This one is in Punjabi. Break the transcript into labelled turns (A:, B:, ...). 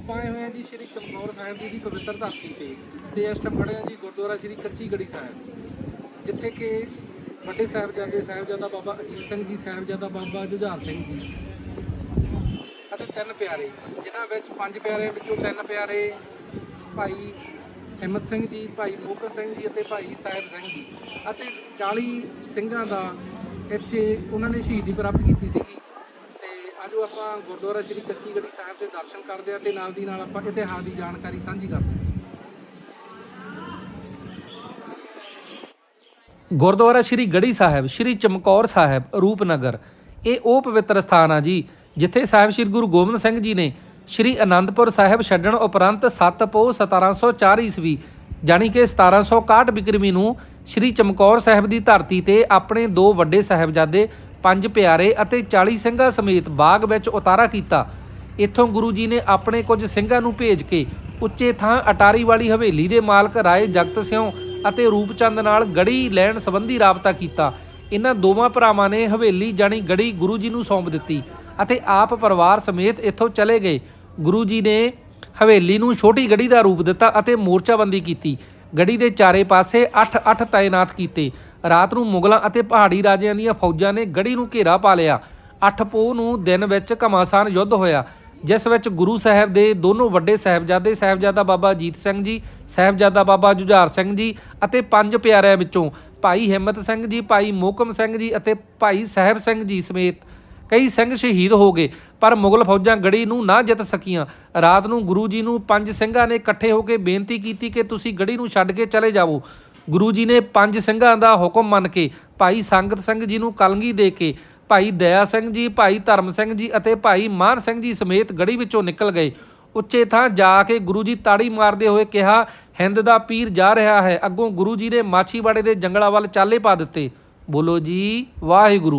A: ਆਪਾਂ ਆਏ ਹੋਏ ਹਾਂ ਜੀ ਸ਼੍ਰੀ ਚਮਕੌਰ ਸਾਹਿਬ ਜੀ ਦੀ ਪਵਿੱਤਰ ਧਰਤੀ ਤੇ ਤੇ ਇਸ ਟਾਈਮ ਖੜੇ ਆ ਜੀ ਗੁਰਦੁਆਰਾ ਸ਼੍ਰੀ ਕੱਚੀ ਗੜੀ ਸਾਹਿਬ। ਜਿੱਥੇ ਕਿ ਵੱਡੇ ਸਾਹਿਬਜ਼ਾਦੇ ਸਾਹਿਬਜ਼ਾਦਾ ਬਾਬਾ ਅਜੀਤ ਸਿੰਘ ਜੀ, ਸਾਹਿਬਜ਼ਾਦਾ ਬਾਬਾ ਜੁਝਾਰ ਸਿੰਘ ਜੀ ਅਤੇ ਤਿੰਨ ਪਿਆਰੇ, ਜਿਨ੍ਹਾਂ ਵਿੱਚ ਪੰਜ ਪਿਆਰਿਆਂ ਵਿੱਚੋਂ ਤਿੰਨ ਪਿਆਰੇ ਭਾਈ ਹਿੰਮਤ ਸਿੰਘ ਜੀ, ਭਾਈ ਮੋਹਕਮ ਸਿੰਘ ਜੀ ਅਤੇ ਭਾਈ ਸਾਹਿਬ ਸਿੰਘ ਜੀ। ਅਤੇ 40 ਸਿੰਘਾਂ ਦਾ ਇੱਥੇ ਉਹਨਾਂ ਨੇ ਸ਼ਹੀਦੀ ਪ੍ਰਾਪਤ ਕੀਤੀ ਸੀਗੀ। ਆਜੋ ਆਪਾਂ ਗੁਰਦੁਆਰਾ ਸ੍ਰੀ ਕੱਚੀ ਗੜੀ ਸਾਹਿਬ ਦੇ ਦਰਸ਼ਨ ਕਰਦੇ ਹਾਂ ਤੇ ਨਾਲ ਦੀ ਨਾਲ ਆਪਾਂ ਇਤਿਹਾਸ ਦੀ ਜਾਣਕਾਰੀ ਸਾਂਝੀ ਕਰਦੇ ਹਾਂ। ਗੁਰਦੁਆਰਾ ਸ੍ਰੀ ਗੜੀ ਸਾਹਿਬ, ਸ੍ਰੀ ਚਮਕੌਰ ਸਾਹਿਬ, ਰੂਪਨਗਰ, ਇਹ ਉਹ ਪਵਿੱਤਰ ਸਥਾਨ ਆ ਜੀ, ਜਿੱਥੇ ਸਾਹਿਬ ਸ੍ਰੀ ਗੁਰੂ ਗੋਬਿੰਦ ਸਿੰਘ ਜੀ ਨੇ ਸ੍ਰੀ ਅਨੰਦਪੁਰ ਸਾਹਿਬ ਛੱਡਣ ਉਪਰੰਤ 7 ਪੋਹ 1704 ਈਸਵੀ, ਜਾਣੀ ਕਿ 1761 ਬਿਕਰਮੀ ਨੂੰ ਸ੍ਰੀ ਚਮਕੌਰ ਸਾਹਿਬ ਦੀ ਧਰਤੀ ਤੇ ਆਪਣੇ ਦੋ ਵੱਡੇ ਸਾਹਿਬਜ਼ਾਦੇ ਪੰਜ ਪਿਆਰੇ ਅਤੇ 40 ਸਿੰਘਾਂ ਸਮੇਤ ਬਾਗ ਵਿੱਚ ਉਤਾਰਾ ਕੀਤਾ। ਇੱਥੋਂ ਗੁਰੂ ਜੀ ਨੇ ਆਪਣੇ ਕੁਝ ਸਿੰਘਾਂ ਨੂੰ ਭੇਜ ਕੇ ਉੱਚੇ ਥਾਂ ਅਟਾਰੀ ਵਾਲੀ ਹਵੇਲੀ ਦੇ ਮਾਲਕ ਰਾਏ ਜਗਤ ਸਿਉ ਅਤੇ ਰੂਪਚੰਦ ਨਾਲ ਗੜੀ ਲੈਣ ਸੰਬੰਧੀ ਰਾਬਤਾ ਕੀਤਾ। ਇਹਨਾਂ ਦੋਵਾਂ ਭਰਾਵਾਂ ਨੇ ਹਵੇਲੀ ਜਾਣੀ ਗੜੀ ਗੁਰੂ ਜੀ ਨੂੰ ਸੌਂਪ ਦਿੱਤੀ ਅਤੇ ਆਪ ਪਰਿਵਾਰ ਸਮੇਤ ਇੱਥੋਂ ਚਲੇ ਗਏ। ਗੁਰੂ ਜੀ ਨੇ ਹਵੇਲੀ ਨੂੰ ਛੋਟੀ ਗੜੀ ਦਾ ਰੂਪ ਦਿੱਤਾ ਅਤੇ ਮੋਰਚਾਬੰਦੀ ਕੀਤੀ। ਗੜੀ ਦੇ ਚਾਰੇ ਪਾਸੇ 8-8 ਤਾਇਨਾਤ ਕੀਤੇ। ਰਾਤ ਨੂੰ ਮੁਗਲਾਂ ਅਤੇ ਪਹਾੜੀ ਰਾਜਿਆਂ ਦੀਆਂ ਫੌਜਾਂ ਨੇ ਗੜੀ ਨੂੰ ਘੇਰਾ ਪਾ ਲਿਆ। 8 ਪੋਹ ਨੂੰ ਦਿਨ ਵਿੱਚ ਘਮਾਸਾਨ ਯੁੱਧ ਹੋਇਆ, ਜਿਸ ਵਿੱਚ ਗੁਰੂ ਸਾਹਿਬ ਦੇ ਦੋਨੋਂ ਵੱਡੇ ਸਾਹਿਬਜ਼ਾਦੇ, ਸਾਹਿਬਜ਼ਾਦਾ ਬਾਬਾ ਅਜੀਤ ਸਿੰਘ ਜੀ, ਸਾਹਿਬਜ਼ਾਦਾ ਬਾਬਾ ਜੁਝਾਰ ਸਿੰਘ ਜੀ ਅਤੇ ਪੰਜ ਪਿਆਰਿਆਂ ਵਿੱਚੋਂ ਭਾਈ ਹਿੰਮਤ ਸਿੰਘ ਜੀ, ਭਾਈ ਮੋਕਮ ਸਿੰਘ ਜੀ ਅਤੇ ਭਾਈ ਸਾਹਿਬ ਸਿੰਘ ਜੀ ਸਮੇਤ ਕਈ ਸਿੰਘ ਸ਼ਹੀਦ ਹੋ ਗਏ, ਪਰ ਮੁਗਲ ਫੌਜਾਂ ਗੜੀ ਨੂੰ ਨਾ ਜਿੱਤ ਸਕੀਆਂ। ਰਾਤ ਨੂੰ ਗੁਰੂ ਜੀ ਨੂੰ ਪੰਜ ਸਿੰਘਾਂ ਨੇ ਇਕੱਠੇ ਹੋ ਕੇ ਬੇਨਤੀ ਕੀਤੀ ਕਿ ਤੁਸੀਂ ਗੜੀ ਨੂੰ ਛੱਡ ਕੇ ਚਲੇ ਜਾਵੋ। ਗੁਰੂ ਜੀ ਨੇ ਪੰਜ ਸਿੰਘਾਂ ਦਾ ਹੁਕਮ ਮੰਨ ਕੇ ਭਾਈ ਸੰਗਤ ਸਿੰਘ ਜੀ ਨੂੰ ਕਲਗੀ ਦੇ ਕੇ, ਭਾਈ ਦਇਆ ਸਿੰਘ ਜੀ, ਭਾਈ ਧਰਮ ਸਿੰਘ ਜੀ ਅਤੇ ਭਾਈ ਮਾਨ ਸਿੰਘ ਜੀ ਸਮੇਤ ਗੜੀ ਵਿੱਚੋਂ ਨਿਕਲ ਗਏ। ਉੱਚੇ ਥਾਂ ਜਾ ਕੇ ਗੁਰੂ ਜੀ ਤਾੜੀ ਮਾਰਦੇ ਹੋਏ ਕਿਹਾ, ਹਿੰਦ ਦਾ ਪੀਰ ਜਾ ਰਿਹਾ ਹੈ। ਅੱਗੋਂ ਗੁਰੂ ਜੀ ਨੇ ਮਾਛੀਵਾੜੇ ਦੇ ਜੰਗਲਾਂ ਵੱਲ ਚਾਲੇ ਪਾ ਦਿੱਤੇ। ਬੋਲੋ ਜੀ, ਵਾਹਿਗੁਰੂ।